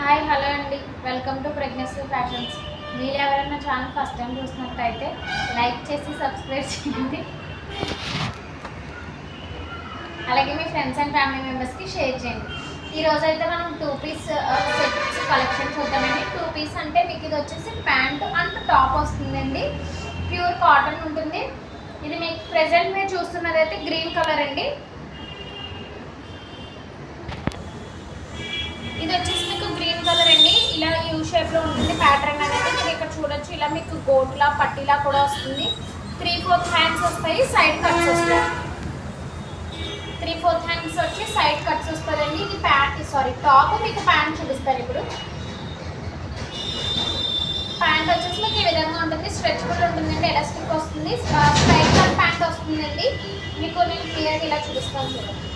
Hi hello అండి. Welcome to pregnancy fashions. మీరు ఎవరైనా ఛానల్ ఫస్ట్ టైం చూసినట్టయితే లైక్ చేసి సబ్స్క్రైబ్ చేయండి. అలాగే మీ ఫ్రెండ్స్ అండ్ ఫ్యామిలీ మెంబర్స్కి షేర్ చేయండి. ఈ రోజు అయితే మనం టూ పీస్ సెట్స్ కలెక్షన్ చూద్దామండి. టూ పీస్ అంటే మీకు ఇది వచ్చేసి ప్యాంట్ అండ్ టాప్ వస్తుందండి. ప్యూర్ కాటన్ ఉంటుంది. ఇది మీకు ప్రజెంట్ మీరు చూస్తున్నది అయితే గ్రీన్ కలర్ అండి. ఇది వచ్చేసి మీకు కలర్ అండి ఇలా యూ షేప్లో ఉంటుంది ప్యాటర్న్ అనేది. మీరు ఇక్కడ చూడొచ్చు. ఇలా మీకు గోట్లా పట్టీలా కూడా వస్తుంది. త్రీ ఫోర్త్ హ్యాండ్స్ వస్తాయి సైడ్ కట్స్ వస్తాయి. త్రీ ఫోర్త్ హ్యాండ్స్ వచ్చి సైడ్ కట్స్ వస్తుందండి. ఇది ప్యాంట్ సారీ టాప్ మీకు ప్యాంట్ చూపిస్తారు ఇప్పుడు. ప్యాంట్ వచ్చేసి మీకు ఈ విధంగా ఉంటుంది. స్ట్రెచబుల్ ఉంటుందండి. ఎలాస్టిక్ వస్తుంది. స్ట్రైట్ కట్ ప్యాంట్ వస్తుందండి. మీకు నేను క్లియర్గా ఇలా చూపిస్తాను చూడండి.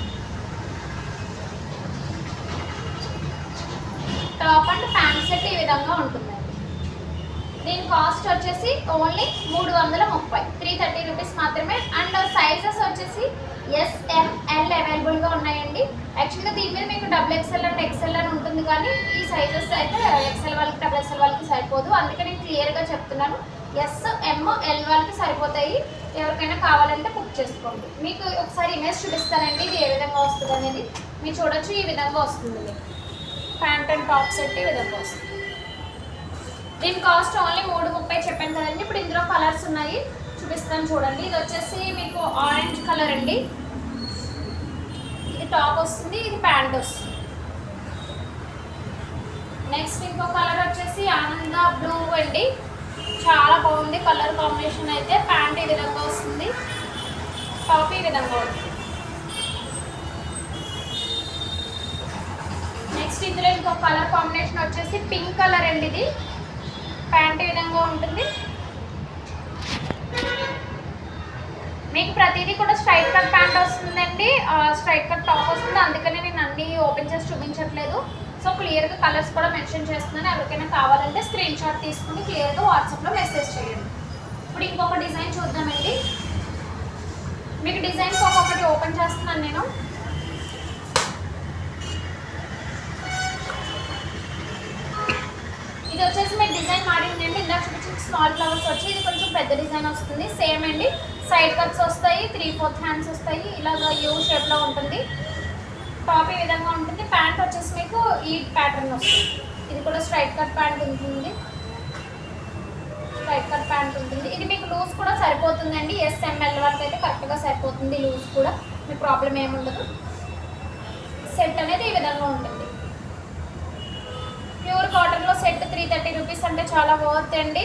టాప్ అండ్ ప్యాంట్ సెట్ ఈ విధంగా ఉంటుందండి దీని కాస్ట్ వచ్చేసి ఓన్లీ మూడు వందల ముప్పై. త్రీ థర్టీ రూపీస్ మాత్రమే. అండ్ సైజెస్ వచ్చేసి ఎస్ఎంఎల్ అవైలబుల్గా ఉన్నాయండి. యాక్చువల్గా దీని మీద మీకు డబుల్ ఎక్స్ఎల్ అండ్ ఎక్స్ఎల్ అని ఉంటుంది కానీ ఈ సైజెస్ అయితే ఎక్స్ఎల్ వాళ్ళకి డబుల్ ఎక్స్ఎల్ వాళ్ళకి సరిపోదు. అందుకే నేను క్లియర్గా చెప్తున్నాను. ఎస్ ఎమ్ ఎల్ వాళ్ళకి సరిపోతాయి. ఎవరికైనా కావాలంటే బుక్ చేసుకోండి. మీకు ఒకసారి ఇమేజ్ చూపిస్తానండి ఇది ఏ విధంగా వస్తుంది అనేది. మీరు చూడొచ్చు ఈ విధంగా వస్తుంది. మీకు ప్యాంట్ అండ్ టాప్ సెట్ ఈ విధంగా వస్తుంది. దీని కాస్ట్ ఓన్లీ మూడు ముప్పై చెప్పాను కదండి. ఇప్పుడు ఇందులో కలర్స్ ఉన్నాయి. చూపిస్తాను చూడండి. ఇది వచ్చేసి మీకు ఆరెంజ్ కలర్ అండి. ఇది టాప్ వస్తుంది ఇది ప్యాంట్ వస్తుంది. నెక్స్ట్ ఇంకో కలర్ వచ్చేసి ఆనంద బ్లూ అండి. చాలా బాగుంది. కలర్ కాంబినేషన్ అయితే ప్యాంట్ ఈ విధంగా వస్తుంది. టాప్ ఈ విధంగా ఉంటుంది నెక్స్ట్ ఇందులో ఇంకో కలర్ కాంబినేషన్ వచ్చేసి పింక్ కలర్ అండి ఇది. ప్యాంట్ విధంగా ఉంటుంది. మీకు ప్రతిదీ కూడా స్ట్రైట్ కట్ ప్యాంట్ వస్తుందండి. స్ట్రైట్ కట్ టాప్ వస్తుంది. అందుకనే నేను అన్ని ఓపెన్ చేసి చూపించట్లేదు. సో క్లియర్గా కలర్స్ కూడా మెన్షన్ చేస్తున్నాను. ఎవరికైనా కావాలంటే స్క్రీన్ షాట్ తీసుకుని క్లియర్గా వాట్సాప్లో మెసేజ్ చేయండి. ఇప్పుడు ఇంకొక డిజైన్ చూద్దామండి. మీకు డిజైన్స్ ఒక్కొక్కటి ఓపెన్ చేస్తున్నాను నేను. డిజైన్ మారింది అండి ఇందాక చూపించిన స్మాల్ ఫ్లవర్స్ వచ్చి ఇది కొంచెం పెద్ద డిజైన్ వస్తుంది. సేమ్ అండి. సైడ్ కట్స్ వస్తాయి త్రీ ఫోర్త్ హ్యాండ్స్ వస్తాయి. ఇలాగ యూ షేప్లో ఉంటుంది. టాప్ ఈ విధంగా ఉంటుంది. ప్యాంట్ వచ్చేసి మీకు ఈ ప్యాటర్న్ వస్తుంది. ఇది కూడా స్ట్రైట్ కట్ ప్యాంట్ ఉంటుంది. స్ట్రైట్ కట్ ప్యాంట్ ఉంటుంది. ఇది మీకు లూజ్ కూడా సరిపోతుందండి. ఎస్ఎంఎల్ వరకు అయితే కరెక్ట్గా సరిపోతుంది లూజ్ కూడా. మీకు ప్రాబ్లం ఏముండదు సెట్ అనేది ఈ విధంగా ఉంటుంది ప్యూర్ కాటన్లో సెట్ త్రీ థర్టీ రూపీస్ అంటే చాలా వర్త్ అండి.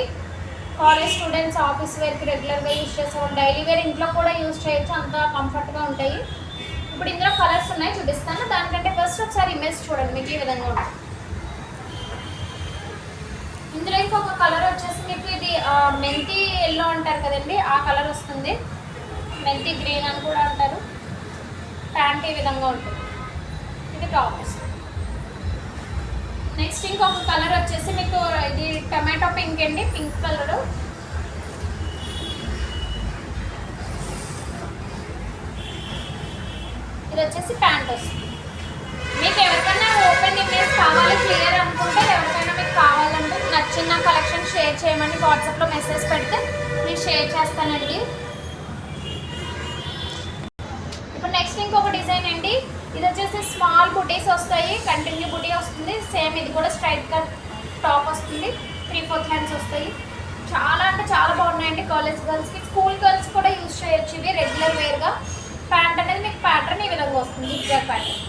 కాలేజ్ స్టూడెంట్స్ ఆఫీస్ వేర్కి రెగ్యులర్గా యూజ్ చేస్తాం డైలీ వేర్ ఇంట్లో కూడా యూజ్ చేయొచ్చు. అంత కంఫర్ట్గా ఉంటాయి. ఇప్పుడు ఇందులో కలర్స్ ఉన్నాయి చూపిస్తాను. దానికంటే ఫస్ట్ ఒకసారి ఇమేజ్ చూడండి మీకు ఈ విధంగా ఉంటుంది. ఇందులో ఇంకొక కలర్ వచ్చేసి మీకు ఇది మెంతి ఎల్లో అంటారు కదండి ఆ కలర్ వస్తుంది. మెంతి గ్రీన్ అని కూడా అంటారు. ప్యాంట్ ఈ విధంగా ఉంటుంది. ఇది టాప్ వస్తుంది నెక్స్ట్ ఇంకొక కలర్ వచ్చేసి మీకు ఇది టమాటో పింక్ అండి పింక్ కలరు. ఇది వచ్చేసి ప్యాంట్ వస్తుంది. మీకు ఎవరికైనా ఓపెన్ ఇమేజ్ కావాలి క్లియర్ అనుకుంటే ఎవరికైనా మీకు కావాలంటే నచ్చిన కలెక్షన్ షేర్ చేయమని వాట్సాప్లో మెసేజ్ పెడితే నేను షేర్ చేస్తానండి. ఇప్పుడు నెక్స్ట్ ఇంకొక డిజైన్ అండి. ఇది వచ్చేసి స్మాల్ బుటీస్ వస్తాయి కంటిన్యూ బుటీస్ వస్తుంది. సేమ్ ఇది కూడా స్ట్రైట్ కట్ టాప్ వస్తుంది. త్రీ ఫోర్త్ హ్యాండ్స్ వస్తాయి. చాలా అంటే చాలా బాగున్నాయండి కాలేజ్ గర్ల్స్కి స్కూల్ గర్ల్స్ కూడా యూజ్ చేయొచ్చు ఇవి రెగ్యులర్ వేర్గా ప్యాంట్ అనేది మీకు ప్యాటర్న్ ఈ విధంగా వస్తుంది. జిగ్జాగ్ ప్యాటర్న్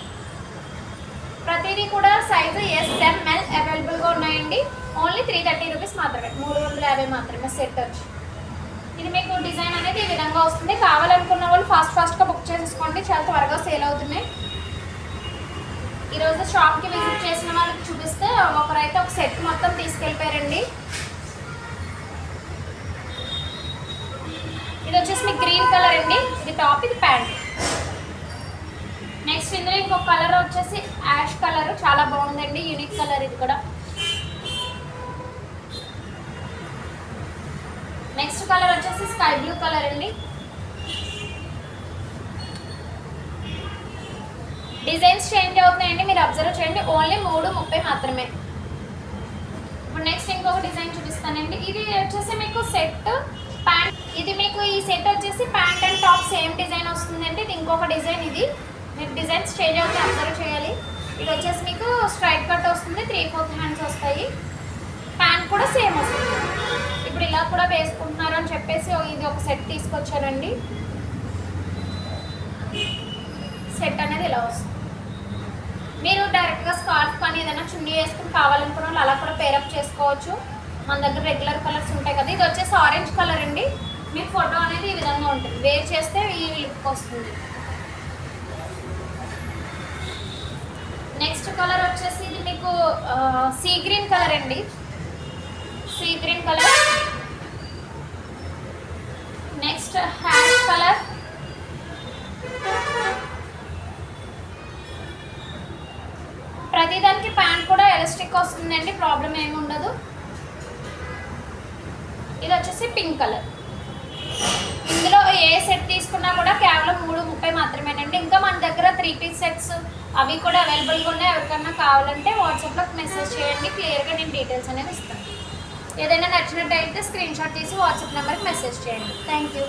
ప్రతిదీ కూడా సైజు ఎస్ఎంఎల్ అవైలబుల్గా ఉన్నాయండి. ఓన్లీ త్రీ థర్టీ రూపీస్ మాత్రమే. మూడు వందల యాభై మాత్రమే సెట్ వచ్చి ఇది మీకు డిజైన్ అనేది ఈ విధంగా వస్తుంది. కావాలనుకున్న వాళ్ళు ఫాస్ట్ ఫాస్ట్గా బుక్ చేసేసుకోండి. చాలా త్వరగా సేల్ అవుతున్నాయి. ఈరోజు షాప్కి విజిట్ చేసిన వాళ్ళకి చూపిస్తే ఒకరైతే ఒక సెట్ మొత్తం తీసుకెళ్ళిపోయారండి. ఇది వచ్చేసి మీకు గ్రీన్ కలర్ అండి. ఇది టాప్ ఇది ప్యాంట్ నెక్స్ట్ ఇందులో ఇంకొక కలర్ వచ్చేసి యాష్ కలర్ చాలా బాగుందండి. యూనిక్ కలర్ ఇది కూడా. నెక్స్ట్ కలర్ వచ్చేసి స్కై బ్లూ కలర్ అండి. డిజైన్స్ చేంజ్ అవుతున్నాయండి మీరు అబ్జర్వ్ చేయండి. ఓన్లీ మూడు ముప్పై మాత్రమే. ఇప్పుడు నెక్స్ట్ ఇంకొక డిజైన్ చూపిస్తానండి. ఇది వచ్చేసి మీకు సెట్ ప్యాంట్ ఇది మీకు ఈ సెట్ వచ్చేసి pant and top same design వస్తుందండి. ఇది ఇంకొక డిజైన్ ఇది. మీరు డిజైన్స్ చేంజ్ అవుతాయి అబ్జర్వ్ చేయాలి. ఇది వచ్చేసి మీకు స్ట్రైట్ కట్ వస్తుంది త్రీ ఫోర్త్ హ్యాండ్స్ వస్తాయి. ప్యాంట్ కూడా సేమ్ వస్తుంది. ఇప్పుడు ఇలా కూడా వేసుకుంటున్నారు అని చెప్పేసి ఇది ఒక సెట్ తీసుకొచ్చానండి. సెట్ అనేది ఇలా వస్తుంది. మీరు డైరెక్ట్గా స్కార్ఫ్ కానీ ఏదైనా చున్నీ వేసుకుని కావాలనుకున్న వాళ్ళు అలా కూడా పేరప్ చేసుకోవచ్చు. మన దగ్గర రెగ్యులర్ కలర్స్ ఉంటాయి కదా ఇది వచ్చేసి ఆరెంజ్ కలర్ అండి. మీకు ఫోటో అనేది ఈ విధంగా ఉంటుంది. వేర్ చేస్తే ఈ లుక్ వస్తుంది. నెక్స్ట్ కలర్ వచ్చేసి ఇది మీకు సీ గ్రీన్ కలర్ అండి sea green colour next hash colour ప్రతిదానికి ప్యాంట్ కూడా ఎలాస్టిక్ వస్తుందండి ప్రాబ్లం ఏమి ఉండదు. ఇది వచ్చేసి పింక్ కలర్. ఇందులో ఏ సెట్ తీసుకున్నా కూడా కేవలం మూడు ముప్పై మాత్రమేనండి. ఇంకా మన దగ్గర త్రీ పీస్ సెట్స్ అవి కూడా అవైలబుల్గా ఉన్నాయి. ఎవరికన్నా కావాలంటే వాట్సాప్లో మెసేజ్ చేయండి. క్లియర్గా నేను డీటెయిల్స్ అనేది ఇస్తాను. ఏదైనా నచ్చినట్టయితే స్క్రీన్ షాట్ తీసి వాట్సాప్ నెంబర్కి మెసేజ్ చేయండి. Thank you.